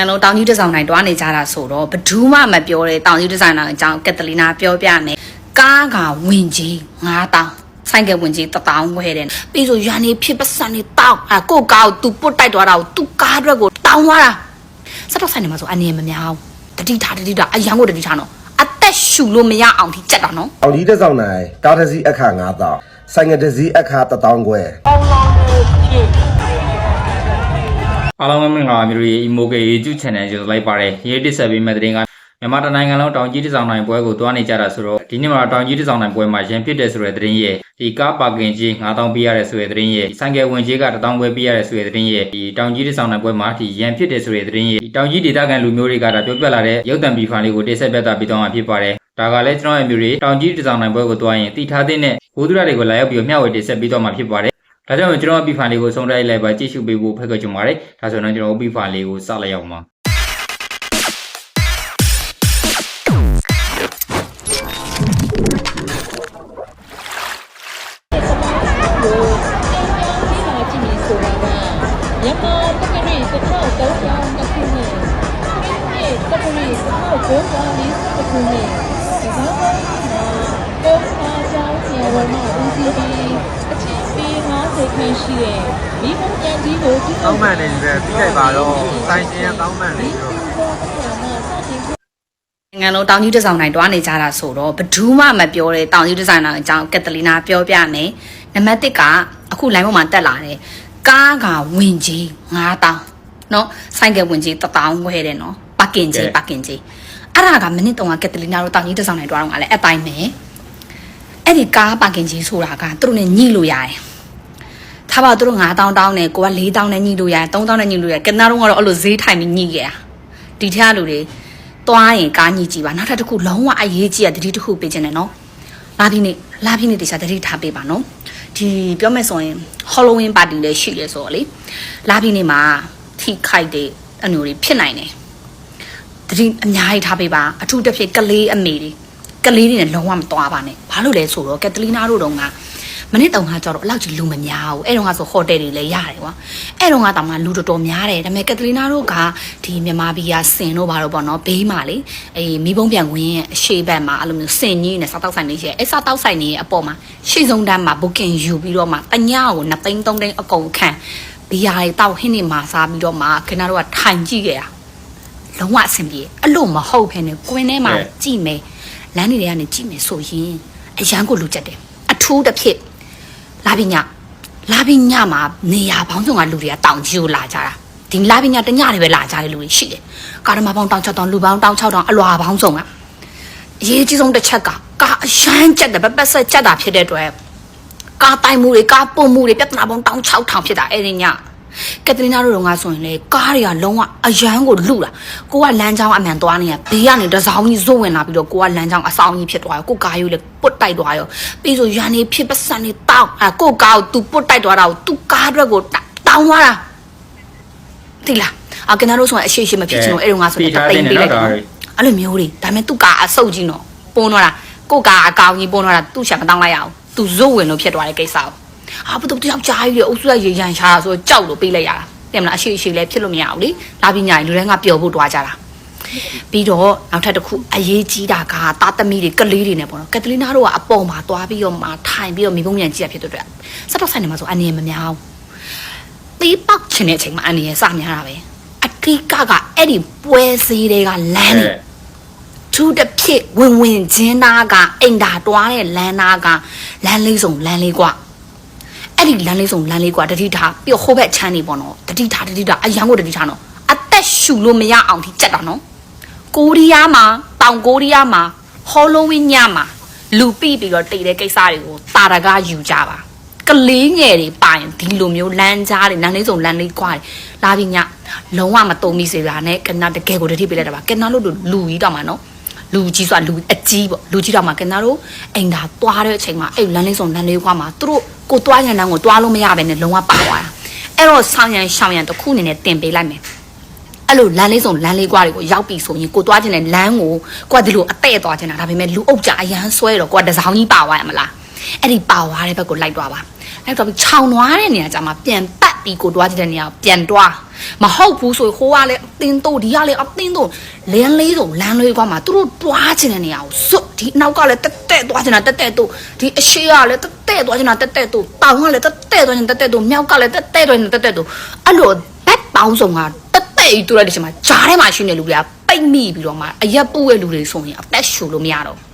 အလုံးတောင်ကြီးတစ်ဆောင်နိုင်တွားနေကြတာဆိုတော့ဘယ်သူမှမပြောတဲ့တောင်ကြီးတစ်ဆောင်နိုင်အကြောင်းကက်တလီနာပြောပြမယ်ကားကဝင်ကြီး9000ဆိုင်ကဝင်ကြီး1000ဝယ်တယ်ပြီးဆိုရန်နေဖြစ်ပစံနေတောက်အကိုကောက်သူပုတ်တိုက်သွားတာကိုသူကားအတွက်ကိုတောင်းသွားတာစတော့ဆိုင်နေမှာဆိုအနေမများဘူးတတိထားတတိထားအရန်ကိုတတိထားနော်အသက်ရှူလို့မရအောင်ထိကြက်တာနော်အောင်ကြီးတစ်ဆောင်နိုင်ကားတစ်စီးအခါ9000ဆိုင်ငယ်တစ်စီးအခါ1000ခွဲ အားလုံးပဲမင်္ဂလာပါမျိုးတွေ Emoke YouTube Channel ကြိုဆိုလိုက်ပါတယ်။ရေးတစ်ဆက်ပေးမဲ့တဲ့တင်ကမြန်မာတိုင်းနိုင်ငံလုံးတောင်ကြီးတစ်ဆောင်နိုင်ပွဲကိုတွားနေကြတာဆိုတော့ဒီနေ့မှာတောင်ကြီးတစ်ဆောင်နိုင်ပွဲမှာရန်ဖြစ်တဲ့ဆိုတဲ့သတင်းရဲ့ဒီကားပါကင်ကြီး9000ပေးရတဲ့ဆိုတဲ့သတင်းရဲ့ဆိုင်ကယ်ဝင်ကြီးက1000ခွဲပေးရတဲ့ဆိုတဲ့သတင်းရဲ့ဒီတောင်ကြီးတစ်ဆောင်နိုင်ပွဲမှာဒီရန်ဖြစ်တဲ့ဆိုတဲ့သတင်းရဲ့ဒီတောင်ကြီးဒေသခံလူမျိုးတွေကဒါပြောပြလာတဲ့ရုပ်သံပီဖန်လေးကိုတိဆက်ပြသပြီးတော့မှာဖြစ်ပါတယ်။ဒါကလည်းကျွန်တော်ရဲ့မျိုးတွေတောင်ကြီးတစ်ဆောင်နိုင်ပွဲကိုတွားရင်တီထားတဲ့နဲ့ဘိုးသူရတွေကိုလာရောက်ပြီးမျှဝေတိဆက်ပြီးတော့မှာဖြစ်ပါတယ်။ ဒါကြောင့်ကျွန်တော်အပီဖန်လေးကိုဆုံးတိုက်လိုက်ပါကြည့်ရှုပေးဖို့ဖိတ်ခေါ်ချင်ပါတယ်။ဒါဆိုတော့ကျွန်တော်အပီဖန်လေးကိုစလိုက်အောင်ပါ။ ခန်းရှိတဲ့ဒီမုံပြန်ကြီးကိုဒီ တောင်းမှန်နေပြီပဲပြီးလိုက်ပါတော့ဆိုင်ရှင်ကတောင်းမှန်နေ ဒီ ပြီ လိုတော့ဆရာမစတင် နိုင်ငံလုံးတောင်ကြီးတစ်ဆောင်နိုင်တွားနေကြတာဆိုတော့ဘယ်သူမှမပြောတဲ့တောင်ကြီးတစ်ဆောင်နိုင်အကြောင်းကက်တလီနာပြောပြမယ်နံပါတ်1ကအခု line ပေါ်မှာတက်လာတယ်ကားကဝင်ကြီး9000เนาะဆိုင်ကဝင်ကြီး1000ဝယ်တယ်เนาะပါကင်ကြီးပါကင်ကြီးအဲ့ဒါကမနစ်တုန်းကကက်တလီနာတို့တောင်ကြီးတစ်ဆောင်နိုင်တွားတော့ကလည်းအတိုင်းပဲအဲ့ဒီကားပါကင်ကြီးဆိုတာကသူတို့နဲ့ညှိလို့ရတယ် ထားပါသူတို့9000တောင်းတယ်ကိုက4000နဲ့ညှိလို့ရတယ်3000နဲ့ညှိလို့ရတယ်ကနာတော့ကတော့အဲ့လိုဈေးထိုင်ပြီးညှိခဲ့တာဒီထက်လူတွေသွားရင်ကားညှိကြည့်ပါနောက်ထပ်တစ်ခုလုံးဝအရေးကြီးတဲ့တတိတစ်ခုပေးခြင်းနဲ့နော်လာပြီနေ့လာပြီနေ့တခြားတတိထားပေးပါနော်ဒီပြောမယ်ဆိုရင် Halloween party လည်းရှိတယ်ဆိုတော့လေလာပြီနေ့မှာထိခိုက်တဲ့အမျိုးတွေဖြစ်နိုင်တယ်တတိအများကြီးထားပေးပါအထူးတစ်ဖြစ်ကလေးအမေတွေကလေးတွေနဲ့လုံးဝမသွားပါနဲ့ဘာလို့လဲဆိုတော့ကက်တလီနာတို့တုန်းက မနေ့တုန်းကကြတော့အလောက်ကြီးလူမများဘူးအဲ့တုန်းကဆိုဟိုတယ်တွေလည်းရတယ်ကွာအဲ့တုန်းကတောင်မှလူတော်တော်များတယ်ဒါပေမဲ့ကက်တလီနာတို့ကဒီမြန်မာပြည်ကစင်တို့ဘာလို့ပေါ့နော်ဘေးမှာလေအေးမိဘုံပြန်ဝင်ရဲ့အရှိဘက်မှာအဲ့လိုမျိုးစင်ကြီးနဲ့စားတောက်ဆိုင်နေရှိရဲ့အဲ့စားတောက်ဆိုင်နေရဲ့အပေါ်မှာရှေ့ဆုံးတန်းမှာ booking ယူပြီးတော့မှတညကို2သိန်း3သိန်းအကုန်ခံဘီယာတွေတောက်ဟင်းနေမှာစားပြီးတော့မှခင်ဗျားတို့ကထိုင်ကြည့်ခဲ့တာလုံးဝအဆင်ပြေအဲ့လိုမဟုတ်ဖ ೇನೆ ကွင်းထဲမှာကြည့်မယ်လမ်းတွေထဲကနေကြည့်မယ်ဆိုရင်အရန်ကိုလူချက်တယ်အထူးတစ်ဖြစ် လာပညာလာပညာမှာနေရာပေါင်းစုံကလူတွေကတောင်ကြီးကိုလာကြတာဒီလာပညာတညတွေပဲလာကြတဲ့လူတွေရှိတယ်ကာရမပေါင်းတောင်6တောင်လူပေါင်းတောင်6တောင်အလွာပေါင်းစုံကအရေးကြီးဆုံးတစ်ချက်ကကာအရန်ကြက်တယ်ပပဆက်ကြက်တာဖြစ်တဲ့အတွက်ကာတိုင်မှုတွေကာပုံမှုတွေပြဿနာပေါင်းတောင်6ထောင်ဖြစ်တာအဲ့ဒီည ကက်တရီနာတို့ကဆိုရင်လေကားတွေကလုံးဝအရန်ကိုလူတာကိုကလမ်းကြောင်းအမှန်သွားနေရဘေးကနေတစောင်းကြီးဇွတ်ဝင်လာပြီးတော့ကိုကလမ်းကြောင်းအဆောင်ကြီးဖြစ်သွားရောကိုကားယူလေပုတ်တိုက်သွားရောပြီးဆိုရန်နေဖြစ်ပစံနေတောက်အကိုကားကိုသူပုတ်တိုက်သွားတာကိုသူကားအတွက်ကိုတောင်းသွားတာသိလားအကင်နာတို့ဆိုရင်အရှိရှိမဖြစ်ချင်လို့အဲ့တော့ငါဆိုရင်တပိန်ပေးလိုက်တယ်အဲ့လိုမျိုးတွေဒါပေမဲ့သူကားအဆုပ်ကြီးနော်ပုံတော့တာကိုကားအကောင်ကြီးပုံတော့တာသူ့ရှာမတောင်းလိုက်ရအောင်သူဇွတ်ဝင်လို့ဖြစ်သွားတဲ့ကိစ္စကို အာဘသူတယောက်ကြားကြီးရအုပ်စုရရန်ရှာတာဆိုတော့ကြောက်လို့ပြေးလိုက်ရတာတင်မလားအရှိအရှိလည်းဖြစ်လို့မရဘူးလေလာပြီးညာရင်လူတိုင်းကပျော်ဖို့တွားကြတာပြီးတော့နောက်ထပ်တစ်ခုအရေးကြီးတာကသားသမီးတွေကလေးတွေနဲ့ပေါ့နော်ကက်တလီနာတို့ကအပေါ်မှာတွားပြီးတော့မှထိုင်ပြီးတော့မိဘုံညံကြည့်ရဖြစ်တဲ့အတွက်စက်တော့ဆိုင်နေမှာဆိုအနေမများဘူးတီးပောက်ချင်တဲ့အချိန်မှာအနေရစများတာပဲအကိကကအဲ့ဒီပွဲစည်းတွေကလမ်းနေသူတစ်ဖြစ်ဝင်ဝင်ချင်းသားကအိမ်သာတွားတဲ့လမ်းသားကလမ်းလေးစုံလမ်းလေးကွာ အဲ့ဒီလမ်းလေးဆုံးလမ်းလေးကွာတတိထားပြီးဟိုဘက်ချမ်းနေပေါ့နော်တတိထားတတိထားအရန်ကိုတတိထားနော်အသက်ရှူလို့မရအောင်ထိကြက်တာနော်ကိုရီးယားမှာတောင်ကိုရီးယားမှာဟောလိုဝင်းညမှာလူပိပြီးတော့တိတ်တဲ့ကိစ္စတွေကိုတာတကယူကြပါကလေးငယ်တွေပိုင်ဒီလိုမျိုးလမ်းကြားတွေလမ်းလေးစုံလမ်းလေးကွာတယ်လာပြီးညလုံးဝမတုံမိစေပါနဲ့ကနတကယ်ကိုတတိပေးလိုက်တာပါကနလို့လူကြီးတောင်မှာနော် လူကြီးဆိုတာလူအကြီးပေါ့လူကြီးတော့မှာကနာတို့အိမ်သာသွားတဲ့အချိန်မှာအဲ့လမ်းလေးစုံလမ်းလေးကွာမှာသူတို့ကိုသွားရန်တန်းကိုသွားလို့မရဘဲနဲ့လုံးဝပါသွားတာအဲ့တော့ဆောင်းရန်ရှောင်းရန်တစ်ခုအနေနဲ့တင်ပေးလိုက်မယ်အဲ့လိုလမ်းလေးစုံလမ်းလေးကွာတွေကိုရောက်ပြီဆိုရင်ကိုသွားခြင်းနဲ့လမ်းကိုကိုကဒီလိုအတဲ့သွားခြင်းတာဒါပေမဲ့လူအုပ်ကြအရန်ဆွဲတော့ကိုကတစောင်းကြီးပါသွားရမလားအဲ့ဒီပါသွားတဲ့ဘက်ကိုလိုက်သွားပါလိုက်တော့ပြီးခြောင်သွားတဲ့နေရာကျမှပြန်ပတ်ပြီးကိုသွားခြင်းတဲ့နေရာကိုပြန်သွား မဟုတ်ဘူးဆိုရင်ဟိုကလည်းအတင်းတို့ဒီကလည်းအတင်းတို့လမ်းလေးဆိုလမ်းလေးကွာမှာသူတို့တွားချင်တဲ့နေရာကိုစွတ်ဒီနောက်ကလည်းတက်တက်တွားချင်တာတက်တက်တို့ဒီအရှိကလည်းတက်တက်တွားချင်တာတက်တက်တို့တောင်ကလည်းတက်တက်တွားချင်တာတက်တက်တို့မြောက်ကလည်းတက်တက်တွားချင်တာတက်တက်တို့အဲ့လိုဘက်ပေါင်းစုံကတက်တက်ကြီးတူရတဲ့ချိန်မှာဂျားထဲမှာရှိနေလူတွေကပိတ်မိပြီးတော့မှအရက်ပူရဲ့လူတွေဆိုရင်အသက်ရှူလို့မရတော့ဘူး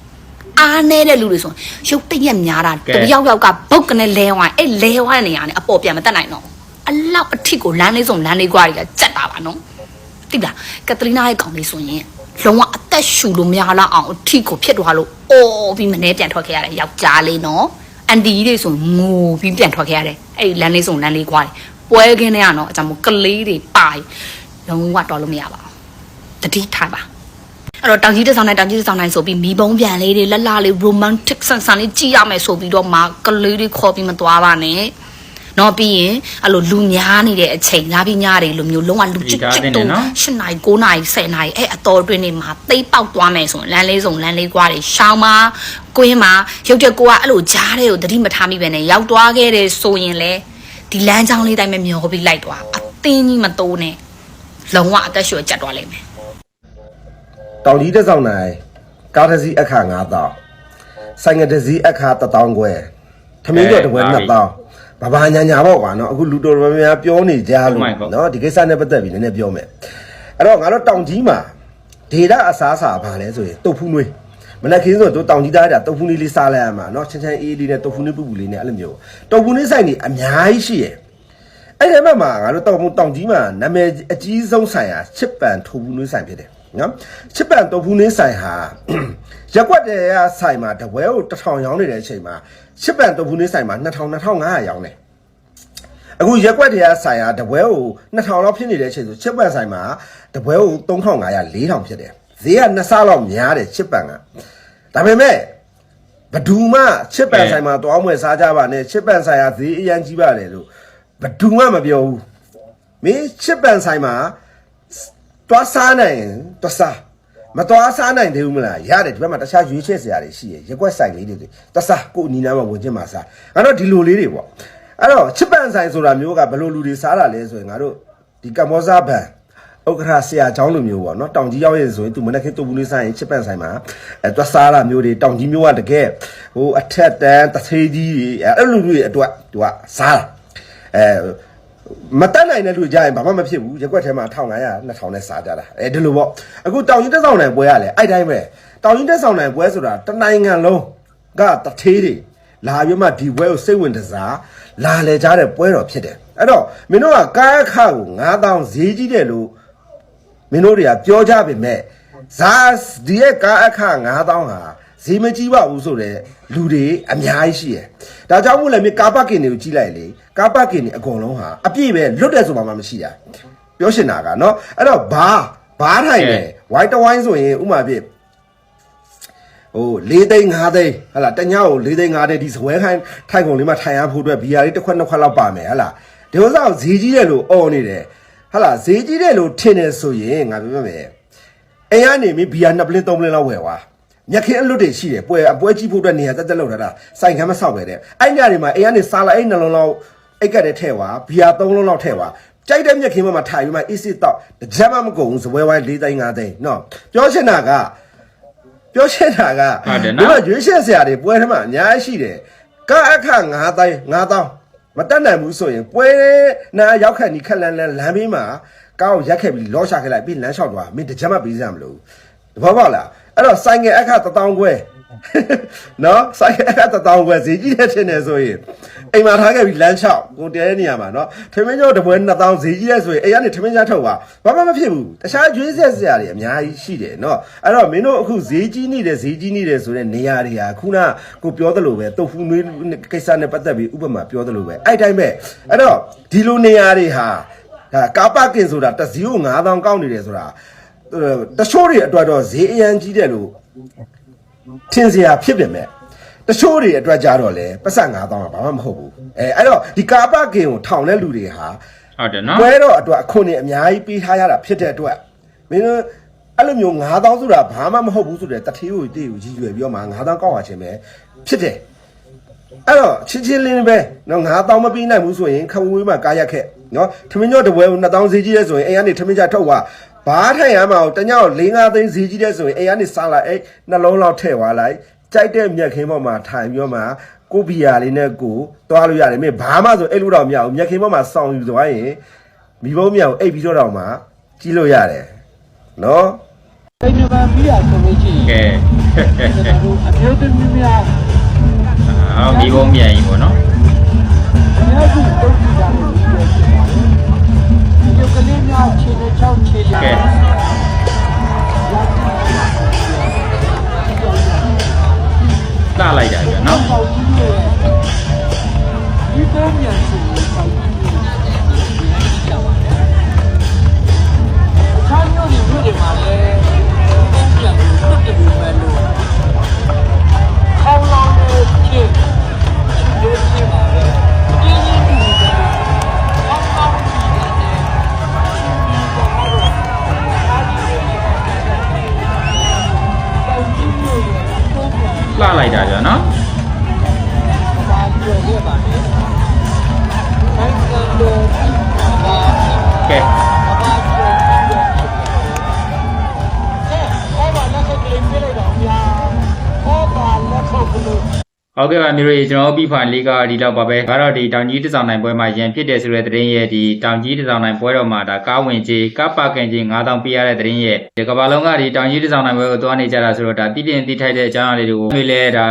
အားနေတဲ့လူတွေဆိုရင်ရုပ်တရက်များတာကဲတယောက်ယောက်ကဘုတ်ကနေလဲဝိုင်းအဲ့လဲဝိုင်းတဲ့နေရာနဲ့အပေါ်ပြန်မတက်နိုင်တော့ဘူး အလောက်အထစ်ကိုလမ်းလေးစုံလမ်းလေးကွာတွေကကြက်တာပါနော်တိလားကက်သလီနာရဲ့ကောင်လေးဆိုရင်လုံးဝအသက်ရှူလို့မရတော့အောင်အထစ်ကိုဖြစ်သွားလို့အော်ပြီးမနေပြန်ထွက်ခဲ့ရတယ်ယောက်ျားလေးနော်အန်ဒီကြီးတွေဆိုရင်ငိုပြီးပြန်ထွက်ခဲ့ရတယ်အဲ့ဒီလမ်းလေးစုံလမ်းလေးကွာတွေပွဲခင်းတဲ့ကနော်အကြောင်းမို့ကလေးတွေပါရင်လုံးဝတော်လို့မရပါဘူးတတိထားပါအဲ့တော့တောင်ကြီးတစ်ဆောင်နိုင်တောင်ကြီးတစ်ဆောင်နိုင်ဆိုပြီးမီးပုံးပြန်လေးတွေလက်လာလေး romantic ဆန်ဆန်လေးကြည့်ရမယ်ဆိုပြီးတော့မှကလေးတွေခေါ်ပြီးမသွားပါနဲ့ နော်ပြီးရင်အဲ့လိုလူများနေတဲ့အချိန်လာပြီးညတွေလိုမျိုးလုံးဝလူချစ်ချစ်တုံး၈နိုင်9နိုင်10နိုင်အဲ့အတော်အတွင်းနေမှာသိပ်ပေါက်သွားမယ်ဆိုရင်လမ်းလေးစုံလမ်းလေးကွာတွေရှောင်းမကွင်းမှာရုပ်ချက်ကိုကအဲ့လိုကြားတဲ့ကိုသတိမထားမိပဲနဲ့ရောက်သွားခဲ့တယ်ဆိုရင်လေဒီလမ်းကြောင်းလေးတိုင်းပဲမျောပြီးလိုက်သွားအသင်းကြီးမတိုးနဲ့လုံးဝအသက်ရှူကျတ်သွားလိမ့်မယ်တောင်ကြီးတစ်ဆောင်နိုင်ကားတစ်စီးအခါ9000ဆိုင်ငယ်တစ်စီးအခါ1000ခွဲထမင်းကျော်တစ်ပွဲ2000 ဘာဘာညာညာပေါ့ကွာနော်အခုလူတော်တော်များများပြောနေကြလို့ Oh my God. နော်ဒီကိစ္စနဲ့ပတ်သက်ပြီးနည်းနည်းပြောမယ်အဲ့တော့ငါတို့တောင်ကြီးမှာဒေတာအစားအစာဘာလဲဆိုရင်တုတ်ဖူးနွေးမနက်ခင်းဆိုတော့တောင်ကြီးသားတာတုတ်ဖူးနွေးလေးစားလိုက်ရမှာနော်ချမ်းချမ်းအေးလေးနဲ့တုတ်ဖူးနွေးပူပူလေးနဲ့အဲ့လိုမျိုးတုတ်ဖူးနွေးဆိုင်နေအများကြီးရှိရဲ့အဲ့ဒီမှာမှာငါတို့တောင်တောင်ကြီးမှာနာမည်အကြီးဆုံးဆိုင်ဟာချစ်ပန်ထိုးဘူးနွေးဆိုင်ဖြစ်တယ်နော်ချစ်ပန်ထိုးဘူးနွေးဆိုင်ဟာ ရက်ွက်တဲ့ကဆိုင်မှာတပွဲကို1000ရောင်းနေတဲ့အချိန်မှာချစ်ပန်ထိုးဘူးနွေးဆိုင်မှာ2000 2500ရောင်းတယ်အခုရက်ွက်တဲ့ကဆိုင်ဟာတပွဲကို2000လောက်ဖြစ်နေတဲ့အချိန်ဆိုချစ်ပန်ဆိုင်မှာတပွဲကို3500 4000ဖြစ်တယ်ဈေးကနှစ်ဆလောက်များတယ်ချစ်ပန်ကဒါပေမဲ့ဘဒူမှချစ်ပန်ဆိုင်မှာတွားမွေစားကြပါနဲ့ချစ်ပန်ဆိုင်ဟာဈေးအရန်ကြီးပါတယ်လို့ဘယ်သူမှမပြောဘူးမင်းချစ်ပန်ဆိုင်မှာတွားစားနိုင်ရင်တွားစား မတွားစားနိုင်သေးဘူးမလားရတယ်ဒီဘက်မှာတခြားရွေးချယ်စရာတွေရှိရရက်ွက်ဆိုင်လေးတွေတွားစားကိုအနီနာမှာဝင်ချင်းမှာစားငါတို့ဒီလိုလေးတွေပေါ့အဲ့တော့ချစ်ပန်ဆိုင်ဆိုတာမျိုးကဘယ်လိုလူတွေစားတာလဲဆိုရင်ငါတို့ဒီကမ္ဘောဇဘန်ဥက္ခရာဆရာเจ้าလိုမျိုးပေါ့နော်တောင်ကြီးရောက်ရင်ဆိုရင်သူမနေ့ကတူဘူးလေးဆိုင်ရင်ချစ်ပန်ဆိုင်မှာအဲတွားစားတာမျိုးတွေတောင်ကြီးမျိုးကတကယ်ဟိုအထက်တန်းတစ်သေးကြီးတွေအဲ့လိုလူတွေအတွက်သူကစားတာ အဲ မတက်နိုင်တဲ့လူကြရင်ဘာမှမဖြစ်ဘူးရက်ွက်ထဲမှာ1500 2000နဲ့စားကြတာအဲဒီလိုပေါ့အခုတောင်ကြီးတက်ဆောင်နိုင်ပွဲရလဲအဲ့တိုင်းပဲတောင်ကြီးတက်ဆောင်နိုင်ပွဲဆိုတာတနိုင်ငံလုံးကတထေးတွေလာပြီးမှဒီပွဲကိုစိတ်ဝင်တစားလာလေကြတဲ့ပွဲတော်ဖြစ်တယ်အဲ့တော့မင်းတို့ကကားအခကို9000ဈေးကြီးတယ်လို့မင်းတို့တွေကပြောကြပေမဲ့ဇာဒီရဲ့ကားအခ9000ဟာ ဈေးမကြီးပါဘူးဆိုတော့လူတွေအများကြီးရှိတယ်။ဒါကြောင့်မို့လဲမြေကားပါကင်တွေကိုကြီးလိုက်လေကားပါကင်တွေအကုန်လုံးဟာအပြည့်ပဲလွတ်တယ်ဆိုမှမမရှိတာ။ပြောရှင်တာကနော်အဲ့တော့ဘာဘားထိုင်တယ်ဝိုင်းတဝိုင်းဆိုရင်ဥမာပြည့်ဟို၄သိန်း၅သိန်းဟလာတညကို၄သိန်း၅သိန်းဒီစပွဲခိုင်းထိုင်ကုန်လေးမှာထိုင်ရဖို့အတွက်ဘီယာလေးတစ်ခွက်နှစ်ခွက်လောက်ပါမယ်ဟလာဒီဥစ္စာကိုဈေးကြီးတယ်လို့អော်နေတယ်ဟလာဈေးကြီးတယ်လို့ထင်တယ်ဆိုရင်ငါပြောပြမယ်အိမ်ကနေမိဘီယာနှစ်ပလင်းသုံးပလင်းလောက်ဝယ်သွား မြက်ခင်းအလွတ်တွေရှိတယ်ပွဲအပွဲကြီးဖို့အတွက်နေရာတက်တက်လောက်ထားတာစိုင်ခမ်းမဆောက်ပဲတဲ့အဲ့ညတွေမှာအိမ်ကနေစားလိုက်အဲ့နှလုံးလောက်အိတ်ကတ်တဲ့ထဲ့သွားဘီယာသုံးလုံးလောက်ထဲ့သွားကြိုက်တဲ့မြက်ခင်းမှာထိုင်ပြီးမှ easy တော့တကြမ်းမမကုန်ဘူးစပွဲဝိုင်း၄သိန်း၅သိန်းနော်ပြောချင်တာကပြောရှင်းတာကဟုတ်တယ်နော်ဒီမှာရွေးရှက်ဆရာတွေပွဲထဲမှာအများကြီးရှိတယ်ကားအခ9တိုင်း9000မတက်နိုင်ဘူးဆိုရင်ပွဲနာရောက်ခက်နီခက်လန်းလန်းလမ်းဘေးမှာကားကိုရက်ခဲ့ပြီးလောရှာခဲ့လိုက်ပြီးလမ်းလျှောက်သွားမင်းတကြမ်းမပေးစရာမလိုဘူးတဘောပေါက်လား အဲ့တော့ဆိုင်ငယ်အခ1000ခွဲနော်ဆိုင်ငယ်အခ1000ခွဲဈေးကြီးတဲ့ထင်တယ်ဆိုရင်အိမ်မှာထားခဲ့ပြီးလမ်းလျှောက်ကိုတဲတဲ့နေရာမှာနော်ထမင်းကျော်တပွဲ2000ဈေးကြီးတဲ့ဆိုရင်အိမ်ကနေထမင်းကြားထုတ်ပါဘာမှမဖြစ်ဘူးတခြားကျွေးဆက်စရာတွေအများကြီးရှိတယ်နော်အဲ့တော့မင်းတို့အခုဈေးကြီးနေတယ်ဈေးကြီးနေတယ်ဆိုတဲ့နေရာတွေဟာခုနကကိုပြောသလိုပဲတုတ်ဖူးနွေးကိစ္စနဲ့ပတ်သက်ပြီးဥပမာပြောသလိုပဲအဲ့တိုင်းပဲအဲ့တော့ဒီလိုနေရာတွေဟာဒါကာပကင်ဆိုတာတစ်စီးကို9000ကောက်နေတယ်ဆိုတာ တချို့တွေအတွက်တော့ဈေးအရန်ကြီးတယ်လို့ထင်စရာဖြစ်ပြင်မဲ့တချို့တွေအတွက်ကြတော့လေပတ်စံ9000ကဘာမှမဟုတ်ဘူးအဲအဲ့တော့ဒီကာပကင်ကိုထောင်တဲ့လူတွေဟာဟုတ်တယ်နော်ပွဲတော့အတွက်အခွင့်အရေးအများကြီးပေးထားရတာဖြစ်တဲ့အတွက်မင်းတို့အဲ့လိုမျိုး9000ဆိုတာဘာမှမဟုတ်ဘူးဆိုတဲ့တထေးကိုတေးကိုကြီးရွယ်ပြီးတော့မှ9000ကောက်ရခြင်းပဲဖြစ်တယ်အဲ့တော့ချင်းချင်းလင်းပဲနော်9000မပေးနိုင်ဘူးဆိုရင်ခဝေးမှာကားရက်ခက်နော်ထမင်းကြောတပွဲကို2000ဈေးကြီးတဲ့ဆိုရင်အိမ်ကနေထမင်းကြထုတ်သွား ဘာထိုင်ရမှာတညောက်4 5သိန်းဈေးကြီးတဲ့ဆိုရင်အိမ်ကနေစားလိုက်အဲ့နှလုံးလောက်ထည့်သွားလိုက်ကြိုက်တဲ့မြက်ခင်းပေါ်မှာထိုင်ပြီးတော့မှကိုဘီယာလေးနဲ့ကိုသွားလို့ရတယ်မင်းဘာမှဆိုအဲ့လိုတော့မရဘူးမြက်ခင်းပေါ်မှာစောင်းယူသွားရင်မိဘမြောက်အိပ်ပြီးတော့တော့မှကြီးလို့ရတယ်နော်အိမ်နံပါတ်ပြီးရဆိုလို့ရှိရင်ကဲကျွန်တော်တို့အမျိုးသမီးများအော်မိဘုံမြန်ကြီးပေါ့နော်အများစုတုံးကြည့်တာလို့ပြောချင်ပါတယ် ဒီ လှလိုက်တာပြန် ဟုတ်ကဲ့ပါမျိုးတွေကျွန်တော်တို့ပြီးဖာလေးကဒီတော့ပါပဲဒါတော့ဒီတောင်ကြီးတစောင်းနိုင်ပွဲမှာရန်ဖြစ်တယ်ဆိုတဲ့သတင်းရဲ့ဒီတောင်ကြီးတစောင်းနိုင်ပွဲတော်မှာဒါကားဝင်ကြီးကားပါကင်ကြီး9000ပေးရတဲ့သတင်းရဲ့ဒီကမ္ဘာလုံးကဒီတောင်ကြီးတစောင်းနိုင်ပွဲကိုသွားနေကြတာဆိုတော့ဒါတိတင်တိထိုက်တဲ့အကြောင်းအရာလေးတွေကိုမျိုးလဲဒါ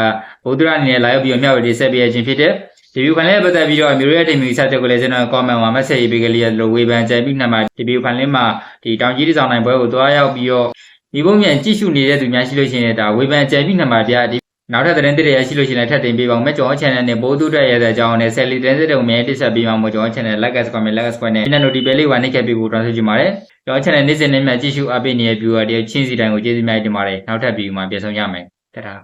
ဗုဒ္ဓရအနေနဲ့လာရောက်ပြီးတော့မျှဝေတင်ဆက်ပေးရခြင်းဖြစ်တဲ့ဒီဗီဒီယိုဖိုင်လေးပတ်သက်ပြီးတော့မျိုးရဲ့တင်မျိုးဆက်ချက်ကိုလည်းကျွန်တော် comment မှာ message ရေးပေးကလေးရလို့ဝေဖန်ကြပြီးနောက်မှာဒီဗီဒီယိုဖိုင်လေးမှာဒီတောင်ကြီးတစောင်းနိုင်ပွဲကိုသွားရောက်ပြီးတော့ဒီဘုံမြန်ကြည့်ရှုနေတဲ့သူများရှိလို့ရှိရင်ဒါဝေဖန်ကြပြီးနောက်မှာပြဒီ နောက်ထပ်သတင်းတွေရရှိလို့ရှိရင်လည်းထပ်တင်ပေးပါဦးမယ်ကျွန်တော် channel နဲ့ပို့သူတက်ရတဲ့အကြောင်းနဲ့ selling သတင်းတွေအများကြီးတိဆက်ပေးပါဦးကျွန်တော် channel like and comment like and subscribe နဲ့ notification လေးဝါနှိပ်ခဲ့ပေးဖို့တောင်းဆိုချင်ပါတယ်ကျွန်တော် channel နေ့စဉ်နဲ့မှကြည့်ရှုအားပေးနေတဲ့ viewer တွေချင်းစီတိုင်းကိုကျေးဇူးများတင်ပါတယ်နောက်ထပ်ဗီဒီယိုမှာပြန်ဆောင်ရမယ်တတာ